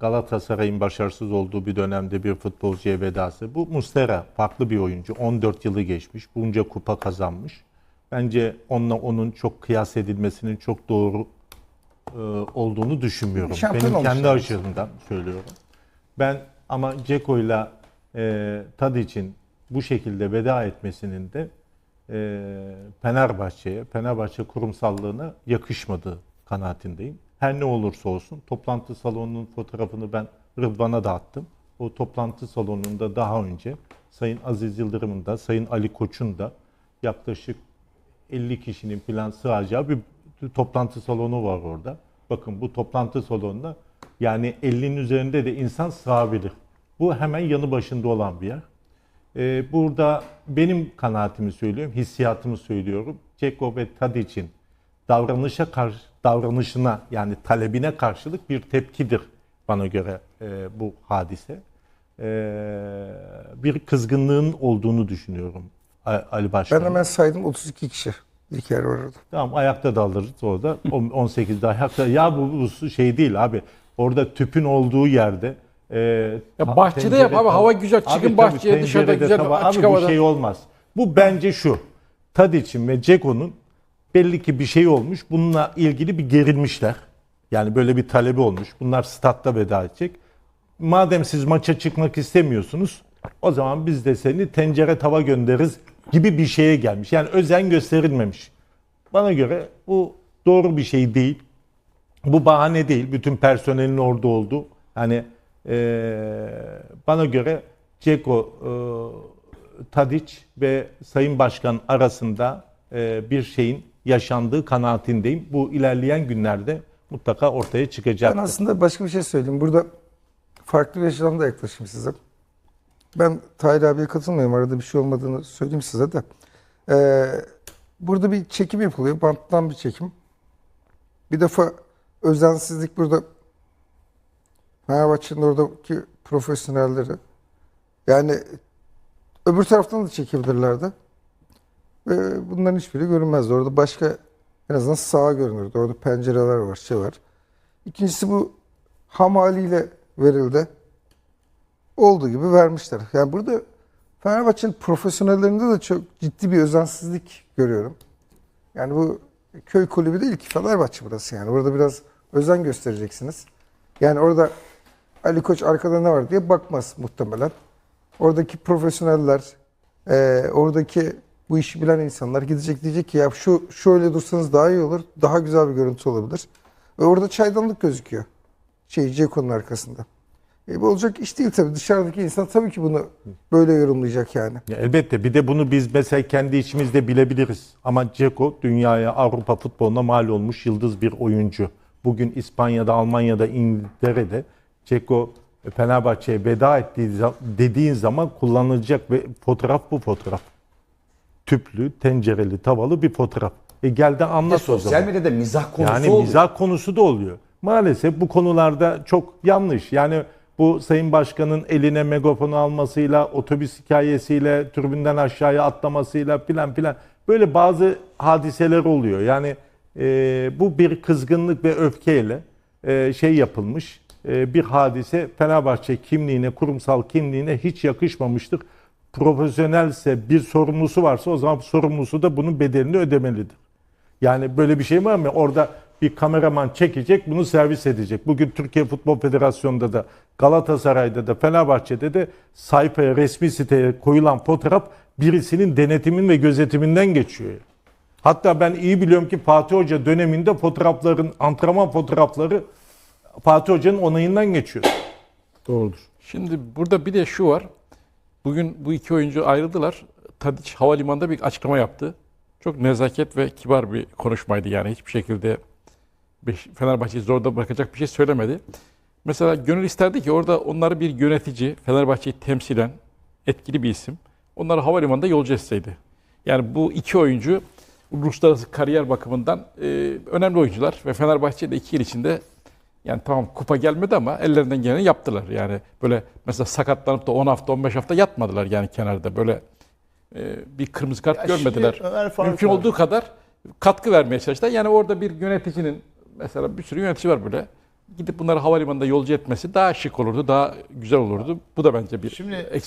Galatasaray'ın başarısız olduğu bir dönemde bir futbolcuya vedası. Bu Mustera farklı bir oyuncu. 14 yılı geçmiş. Bunca kupa kazanmış. Bence onunla onun çok kıyas edilmesinin çok doğru e, olduğunu düşünmüyorum. Şampiyon Benim kendi yani. açımdan söylüyorum. Ben ama Ceko'yla e, Tadic'in bu şekilde veda etmesinin de e, Fenerbahçe'ye, Fenerbahçe kurumsallığına yakışmadığı kanaatindeyim. Her ne olursa olsun toplantı salonunun fotoğrafını ben Rıdvan'a da attım. O toplantı salonunda daha önce Sayın Aziz Yıldırım'ın da Sayın Ali Koç'un da yaklaşık 50 kişinin falan sığacağı bir toplantı salonu var orada. Bakın bu toplantı salonuna yani 50'nin üzerinde de insan sığabilir. Bu hemen yanı başında olan bir yer. Ee, burada benim kanaatimi söylüyorum, hissiyatımı söylüyorum. Ceko ve Tadic'in davranışa karşı, davranışına yani talebine karşılık bir tepkidir bana göre e, bu hadise. Ee, bir kızgınlığın olduğunu düşünüyorum Ali Başkan. Ben hemen saydım 32 kişi. Yer var orada. Tamam ayakta da alırız orada. On- 18'de ayakta. Ya bu, bu şey değil abi. Orada tüpün olduğu yerde e, Ya bahçede yap abi, hava güzel. Çıkın tabii bahçeye, dışarıda tencerede güzel, tava- açık abi bu havada. şey olmaz. Bu bence şu. Tadic'in ve Ceko'nun belli ki bir şey olmuş. Bununla ilgili bir gerilmişler. Yani böyle bir talebi olmuş. Bunlar statta veda edecek. Madem siz maça çıkmak istemiyorsunuz o zaman biz de seni tencere tava göndeririz gibi bir şeye gelmiş. Yani özen gösterilmemiş. Bana göre bu doğru bir şey değil. Bu bahane değil. Bütün personelin orada olduğu. Hani eee, bana göre Ceko, eee, Tadic ve Sayın Başkan arasında eee, bir şeyin yaşandığı kanaatindeyim. Bu ilerleyen günlerde mutlaka ortaya Ben çıkacaktır. aslında başka bir şey söyleyeyim. Burada farklı bir açıdan da yaklaşayım size. Ben Tahir abiye katılmıyorum. Arada bir şey olmadığını söyleyeyim size de. Ee, burada bir çekim yapılıyor. Banttan bir çekim. Bir defa özensizlik burada Fenerbahçe'nin oradaki profesyonelleri. Yani öbür taraftan da çekebilirlerdi. Ve bunların hiçbiri görünmezdi. Orada başka en azından sağa görünürdü. Orada pencereler var, şey var. İkincisi bu ham haliyle verildi. Olduğu gibi vermişler. Yani burada Fenerbahçe'nin profesyonellerinde de çok ciddi bir özensizlik görüyorum. Yani bu köy kulübü değil ki Fenerbahçe burası yani. Burada biraz özen göstereceksiniz. Yani orada Ali Koç arkada ne var diye bakmaz muhtemelen. Oradaki profesyoneller, e, oradaki bu işi bilen insanlar gidecek diyecek ki ya şu şöyle dursanız daha iyi olur, daha güzel bir görüntü olabilir. Ve orada çaydanlık gözüküyor. Şey, Ceko'nun arkasında. E bu olacak iş değil tabii. Dışarıdaki insan tabii ki bunu böyle yorumlayacak yani. Ya elbette bir de bunu biz mesela kendi içimizde bilebiliriz. Ama Ceko dünyaya Avrupa futboluna mal olmuş yıldız bir oyuncu. Bugün İspanya'da, Almanya'da, İngiltere'de Ceko Fenerbahçe'ye veda ettiği dediğin zaman kullanılacak ve fotoğraf bu fotoğraf. Tüplü, tencereli, tavalı bir fotoğraf. E gel de anlat o Sosyal zaman. medyada mizah konusu Yani oldu. mizah konusu da oluyor. Maalesef bu konularda çok yanlış. Yani bu Sayın Başkan'ın eline megafonu almasıyla, otobüs hikayesiyle, türbünden aşağıya atlamasıyla filan filan böyle bazı hadiseler oluyor. Yani e, bu bir kızgınlık ve öfkeyle e, şey yapılmış e, bir hadise Fenerbahçe kimliğine, kurumsal kimliğine hiç yakışmamıştır. Profesyonelse bir sorumlusu varsa o zaman sorumlusu da bunun bedelini ödemelidir. Yani böyle bir şey var mı? Orada bir kameraman çekecek, bunu servis edecek. Bugün Türkiye Futbol Federasyonu'nda da, Galatasaray'da da, Fenerbahçe'de de sayfaya, resmi siteye koyulan fotoğraf birisinin denetimin ve gözetiminden geçiyor. Hatta ben iyi biliyorum ki Fatih Hoca döneminde fotoğrafların, antrenman fotoğrafları Fatih Hoca'nın onayından geçiyor. Doğrudur. Şimdi burada bir de şu var. Bugün bu iki oyuncu ayrıldılar. Tadiç havalimanında bir açıklama yaptı. Çok nezaket ve kibar bir konuşmaydı yani. Hiçbir şekilde Fenerbahçe'yi zorda bırakacak bir şey söylemedi. Mesela gönül isterdi ki orada onları bir yönetici, Fenerbahçe'yi temsilen etkili bir isim, onları havalimanında yolcu etseydi. Yani bu iki oyuncu uluslararası kariyer bakımından e, önemli oyuncular ve Fenerbahçe de iki yıl içinde yani tamam kupa gelmedi ama ellerinden geleni yaptılar. Yani böyle mesela sakatlanıp da 10 hafta 15 hafta yatmadılar yani kenarda. Böyle e, bir kırmızı kart Ya görmediler. Mümkün abi- olduğu kadar katkı vermeye çalıştılar. Yani orada bir yöneticinin mesela bir sürü yönetici var böyle. gidip bunları havalimanında yolcu etmesi daha şık olurdu, daha güzel olurdu. Bu da bence bir Şimdi eksik